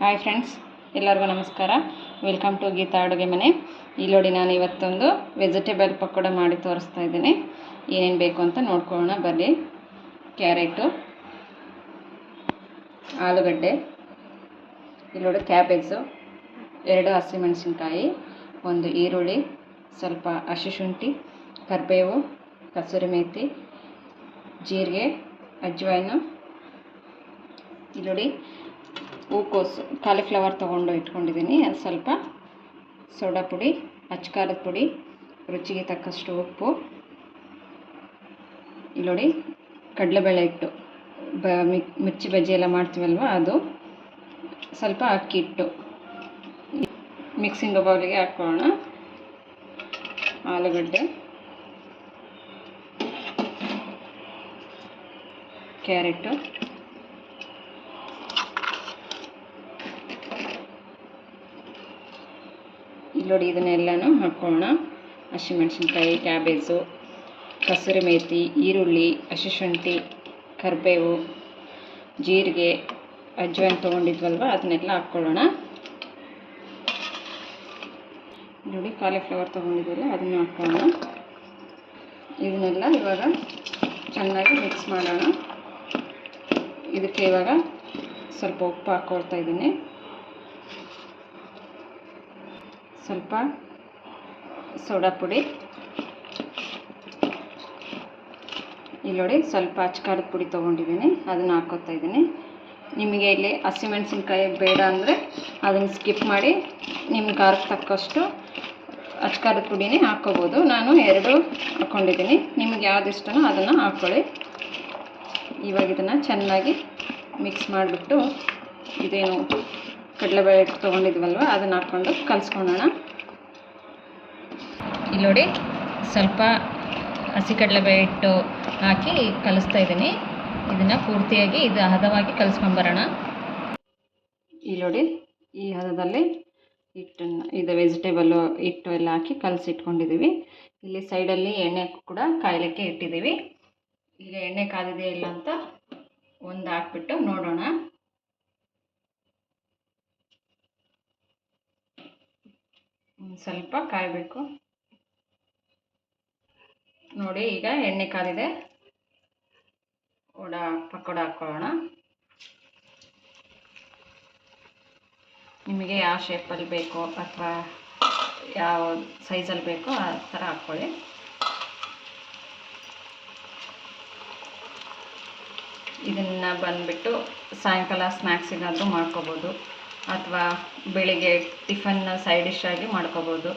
Hi friends ಎಲ್ಲರಿಗೂ ನಮಸ್ಕಾರ. Welcome to Geetha ಅಡುಗೆ ಮನೆ. ಇಲ್ಲಿ ನಾನು ಇವತ್ತೊಂದು ವೆಜಿಟೇಬಲ್ ಪಕೋಡ ಮಾಡಿ ತೋರಿಸ್ತಾ ಇದ್ದೀನಿ. ಏನೇನು ಬೇಕು ಅಂತ ನೋಡ್ಕೊಳ್ಳೋಣ, ಬನ್ನಿ. ಕ್ಯಾರೆಟು ಆಲೂಗಡ್ಡೆ, ಇಲ್ಲಿ ನೋಡಿ ಕ್ಯಾಬೇಜು ಎರಡು ಹಸಿಮೆಣಸಿನ್ಕಾಯಿ, ಒಂದು ಈರುಳ್ಳಿ, ಸ್ವಲ್ಪ ಹಸಿ ಶುಂಠಿ, ಕರಿಬೇವು, ಕಸೂರಿ ಮೇಥಿ ಜೀರಿಗೆ ಅಜ್ವಾಯಿನ ಇಲ್ಲಿ ಹೂಕೋಸು ಕಾಲಿಫ್ಲವರ್ ತೊಗೊಂಡು ಇಟ್ಕೊಂಡಿದ್ದೀನಿ ಅದು ಸ್ವಲ್ಪ ಸೋಡಾ ಪುಡಿ, ಅಚ್ಕಾರದ ಪುಡಿ, ರುಚಿಗೆ ತಕ್ಕಷ್ಟು ಉಪ್ಪು. ಇಲ್ಲಿ ನೋಡಿ, ಕಡಲೆಬೇಳೆ ಹಿಟ್ಟು. ಬ ಮಿರ್ಚಿ ಬಜ್ಜಿ ಎಲ್ಲ ಮಾಡ್ತೀವಲ್ವ ಅದು. ಸ್ವಲ್ಪ ಅಕ್ಕಿ ಹಿಟ್ಟು. ಮಿಕ್ಸಿಂಗ್ ಬೌಲಿಗೆ ಹಾಕ್ಕೊಳ್ಳೋಣ ಆಲೂಗಡ್ಡೆ. ಕ್ಯಾರೆಟು. ನೋಡಿ ಇದನ್ನೆಲ್ಲನೂ ಹಾಕ್ಕೊಳ್ಳೋಣ ಹಸಿಮೆಣಸಿನ್ಕಾಯಿ ಕ್ಯಾಬೇಜು, ಕಸೂರಿ ಮೇಥಿ ಈರುಳ್ಳಿ, ಹಸಿ ಶುಂಠಿ, ಕರಿಬೇವು, ಜೀರಿಗೆ ಅಜ್ವಾನ್ ತೊಗೊಂಡಿದ್ವಲ್ವ, ಅದನ್ನೆಲ್ಲ ಹಾಕ್ಕೊಳ್ಳೋಣ. ನೋಡಿ ಕಾಲಿಫ್ಲವರ್ ತೊಗೊಂಡಿದ್ವಲ್ಲ ಅದನ್ನು ಹಾಕ್ಕೊಳ್ಳೋಣ ಇದನ್ನೆಲ್ಲ ಇವಾಗ ಚೆನ್ನಾಗಿ ಮಿಕ್ಸ್ ಮಾಡೋಣ. ಇದಕ್ಕೆ ಇವಾಗ ಸ್ವಲ್ಪ ಉಪ್ಪು ಹಾಕ್ಕೊಳ್ತಾ ಇದ್ದೀನಿ. ಸ್ವಲ್ಪ ಸೋಡಾ ಪುಡಿ. ಇಲ್ಲಿ ನೋಡಿ ಸ್ವಲ್ಪ ಅಚ್ಕಾರದ ಪುಡಿ ತೊಗೊಂಡಿದ್ದೀನಿ, ಅದನ್ನು ಹಾಕೋತಾ ಇದ್ದೀನಿ. ನಿಮಗೆ ಇಲ್ಲಿ ಹಸಿಮೆಣಸಿನ್ಕಾಯಿ ಬೇಡ ಅಂದರೆ ಅದನ್ನು ಸ್ಕಿಪ್ ಮಾಡಿ ನಿಮ್ಮ ಖಾರಕ್ಕೆ ತಕ್ಕಷ್ಟು ಅಚ್ಕಾರದ ಪುಡಿನೇ ಹಾಕ್ಕೋಬೋದು ನಾನು ಎರಡು ಹಾಕ್ಕೊಂಡಿದ್ದೀನಿ ನಿಮಗೆ ಯಾವ್ದು ಇಷ್ಟನೋ ಅದನ್ನು ಹಾಕ್ಕೊಳ್ಳಿ ಇವಾಗ ಇದನ್ನು ಚೆನ್ನಾಗಿ ಮಿಕ್ಸ್ ಮಾಡಿಬಿಟ್ಟು ಇದೇನು ಕಡಲೆಬೇಳೆ ಹಿಟ್ಟು ತೊಗೊಂಡಿದ್ವಲ್ವ ಅದನ್ನು ಹಾಕ್ಕೊಂಡು ಕಲಿಸ್ಕೊಳ್ಳೋಣ. ಇಲ್ಲಿ ನೋಡಿ ಸ್ವಲ್ಪ ಹಸಿ ಕಡಲೆಬೇಳೆ ಹಿಟ್ಟು ಹಾಕಿ ಕಲಿಸ್ತಾ ಇದ್ದೀನಿ. ಇದನ್ನು ಪೂರ್ತಿಯಾಗಿ ಇದು ಹದವಾಗಿ ಕಲಿಸ್ಕೊಂಬರೋಣ. ಇಲ್ಲಿ ನೋಡಿ ಈ ಹದದಲ್ಲಿ ಹಿಟ್ಟನ್ನು ಇದು ವೆಜಿಟೇಬಲ್ಲು ಹಿಟ್ಟು ಎಲ್ಲ ಹಾಕಿ ಕಲಸಿಟ್ಕೊಂಡಿದ್ದೀವಿ ಇಲ್ಲಿ ಸೈಡಲ್ಲಿ ಎಣ್ಣೆ ಕೂಡ ಕಾಯಲಿಕ್ಕೆ ಇಟ್ಟಿದ್ದೀವಿ ಈಗ ಎಣ್ಣೆ ಕಾದಿದೆಯಾ ಇಲ್ಲ ಅಂತ ಒಂದು ಹಾಕ್ಬಿಟ್ಟು ನೋಡೋಣ. ಸ್ವಲ್ಪ ಕಾಯಬೇಕು. ನೋಡಿ, ಈಗ ಎಣ್ಣೆ ಕಾದಿದೆ ವಡ, ಪಕೋಡ ಹಾಕ್ಕೊಳ್ಳೋಣ. ನಿಮಗೆ ಯಾವ ಶೇಪಲ್ಲಿ ಬೇಕೋ ಅಥವಾ ಯಾವ ಸೈಜಲ್ಲಿ ಬೇಕೋ ಆ ಥರ ಹಾಕ್ಕೊಳ್ಳಿ. ಇದನ್ನು ಬಂದುಬಿಟ್ಟು ಸಾಯಂಕಾಲ ಸ್ನ್ಯಾಕ್ಸಿಗಾದರೂ ಮಾಡ್ಕೋಬೋದು. ಅಥವಾ ಬೆಳಿಗ್ಗೆ ಟಿಫನ್ ಸೈಡ್ ಡಿಶ್ ಆಗಿ ಮಾಡ್ಕೋಬೋದು.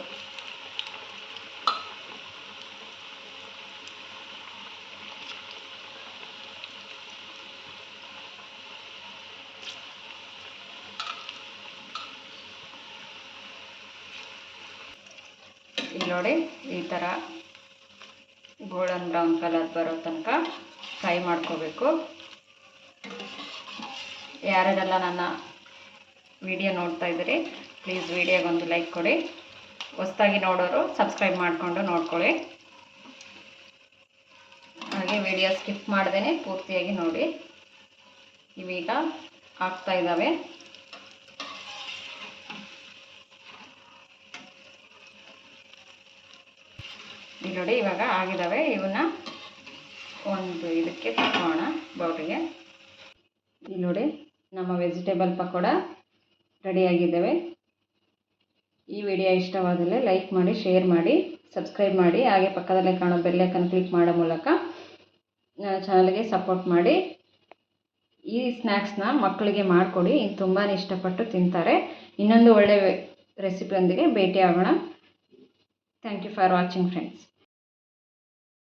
ಇಲ್ಲಿ ನೋಡಿ ಈ ಥರ ಗೋಲ್ಡನ್ ಬ್ರೌನ್ ಕಲರ್ ಬರೋ ತನಕ ಫ್ರೈ ಮಾಡ್ಕೋಬೇಕು. ಯಾರದೆಲ್ಲ ನನ್ನ ವಿಡಿಯೋ ನೋಡ್ತಾ ಇದ್ದೀರಿ ಪ್ಲೀಸ್ ವಿಡಿಯೋಗೊಂದು ಲೈಕ್ ಕೊಡಿ. ಹೊಸ್ದಾಗಿ ನೋಡೋರು ಸಬ್ಸ್ಕ್ರೈಬ್ ಮಾಡಿಕೊಂಡು ನೋಡ್ಕೊಳ್ಳಿ. ಹಾಗೆ ವಿಡಿಯೋ ಸ್ಕಿಪ್ ಮಾಡ್ದೇ ಪೂರ್ತಿಯಾಗಿ ನೋಡಿ. ಇವೀಗ ಆಗ್ತಾ ಇದ್ದಾವೆ. ಇಲ್ಲಿ ನೋಡಿ ಇವಾಗ ಆಗಿದ್ದಾವೆ. ಇವನ್ನ ಒಂದು ಇದಕ್ಕೆ ತಕ್ಕೋಣ ಬೌಲಿಗೆ. ಇಲ್ಲಿ ನೋಡಿ ನಮ್ಮ ವೆಜಿಟೇಬಲ್ ಪಕೋಡ. ರೆಡಿಯಾಗಿದ್ದಾವೆ. ಈ ವಿಡಿಯೋ ಇಷ್ಟವಾದಲ್ಲಿ ಲೈಕ್ ಮಾಡಿ, ಶೇರ್ ಮಾಡಿ, ಸಬ್ಸ್ಕ್ರೈಬ್ ಮಾಡಿ, ಹಾಗೆ ಪಕ್ಕದಲ್ಲೇ ಕಾಣೋ ಬೆಲ್ಲೈಕನ್ ಕ್ಲಿಕ್ ಮಾಡೋ ಮೂಲಕ ಚಾನಲ್ಗೆ ಸಪೋರ್ಟ್ ಮಾಡಿ. ಈ ಸ್ನ್ಯಾಕ್ಸ್ನ ಮಕ್ಕಳಿಗೆ ಮಾಡಿಕೊಡಿ ತುಂಬಾ ಇಷ್ಟಪಟ್ಟು ತಿಂತಾರೆ. ಇನ್ನೊಂದು ಒಳ್ಳೆಯ ರೆಸಿಪಿಯೊಂದಿಗೆ ಭೇಟಿ ಆಗೋಣ thank you for watching friends.